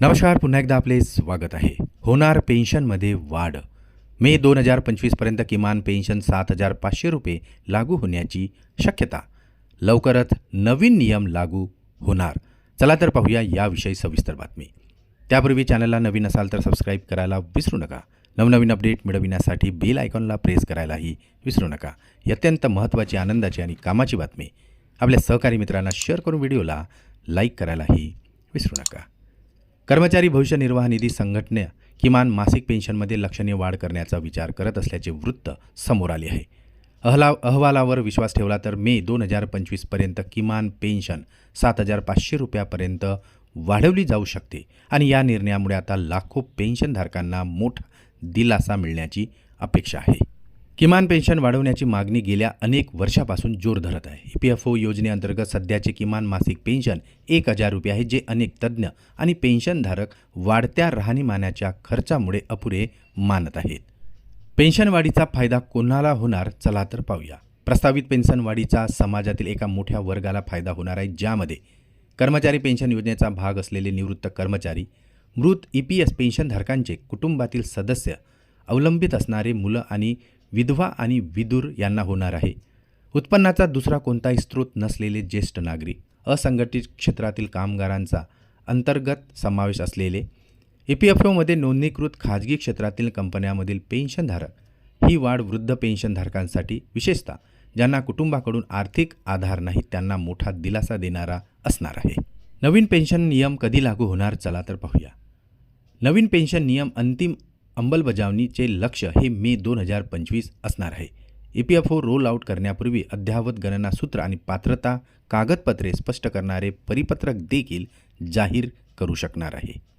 नमस्कार पुन्हा एकदा आपले स्वागत आहे. होणार पेन्शनमध्ये वाढ. मे दोन हजार पंचवीसपर्यंत किमान पेन्शन सात हजार पाचशे रुपये लागू होण्याची शक्यता. लवकरच नवीन नियम लागू होणार. चला तर पाहूया याविषयी सविस्तर बातमी. त्यापूर्वी चॅनलला नवीन असाल तर सबस्क्राईब करायला विसरू नका. नवनवीन अपडेट मिळविण्यासाठी बेल आयकॉनला प्रेस करायलाही विसरू नका. ही अत्यंत महत्त्वाची आनंदाची आणि कामाची बातमी. आपल्या सहकारी मित्रांना शेअर करून व्हिडिओला लाईक करायलाही विसरू नका. कर्मचारी भविष्य निर्वाह निधी संघटने किमान मासिक पेन्शनमध्ये लक्षणीय वाढ करण्याचा विचार करत असल्याचे वृत्त समोर आले आहे. अहला अहवालावर विश्वास ठेवला तर मे दोन हजार पंचवीसपर्यंत किमान पेन्शन सात हजार पाचशे रुपयापर्यंत वाढवली जाऊ शकते आणि या निर्णयामुळे आता लाखो पेन्शनधारकांना मोठा दिलासा मिळण्याची अपेक्षा आहे. किमान पेन्शन वाढवण्याची मागणी गेल्या अनेक वर्षापासून जोर धरत आहे. ई पी एफ ओ योजनेअंतर्गत सध्याचे किमान मासिक पेन्शन एक हजार रुपये आहे जे अनेक तज्ज्ञ आणि पेन्शनधारक वाढत्या राहणीमानाच्या खर्चामुळे अपुरे मानत आहेत. पेन्शनवाढीचा फायदा कोणाला होणार? चला तर पाहूया. प्रस्तावित पेन्शनवाढीचा समाजातील एका मोठ्या वर्गाला फायदा होणार आहे ज्यामध्ये कर्मचारी पेन्शन योजनेचा भाग असलेले निवृत्त कर्मचारी मृत ई पी एस पेन्शनधारकांचे कुटुंबातील सदस्य अवलंबित असणारे मुलं आणि विधवा आणि विदूर यांना होणार आहे. उत्पन्नाचा दुसरा कोणताही स्रोत नसलेले ज्येष्ठ नागरिक असंघटित क्षेत्रातील कामगारांचा अंतर्गत समावेश असलेले ई पी एफ ओमध्ये नोंदणीकृत खाजगी क्षेत्रातील कंपन्यांमधील पेन्शनधारक ही वाढ वृद्ध पेन्शनधारकांसाठी विशेषतः ज्यांना कुटुंबाकडून आर्थिक आधार नाही त्यांना मोठा दिलासा देणारा असणार आहे. नवीन पेन्शन नियम कधी लागू होणार? चला तर पाहूया. नवीन पेन्शन नियम अंतिम अंमलबजावणीचे लक्ष हे मे दोन हजार पंचवीस असणार आहे. E P F O roll out करण्यापूर्वी अद्ययावत गणना सूत्र आणि पात्रता कागदपत्रे स्पष्ट करणारे परिपत्रक देखील जाहीर करू शकणार आहे.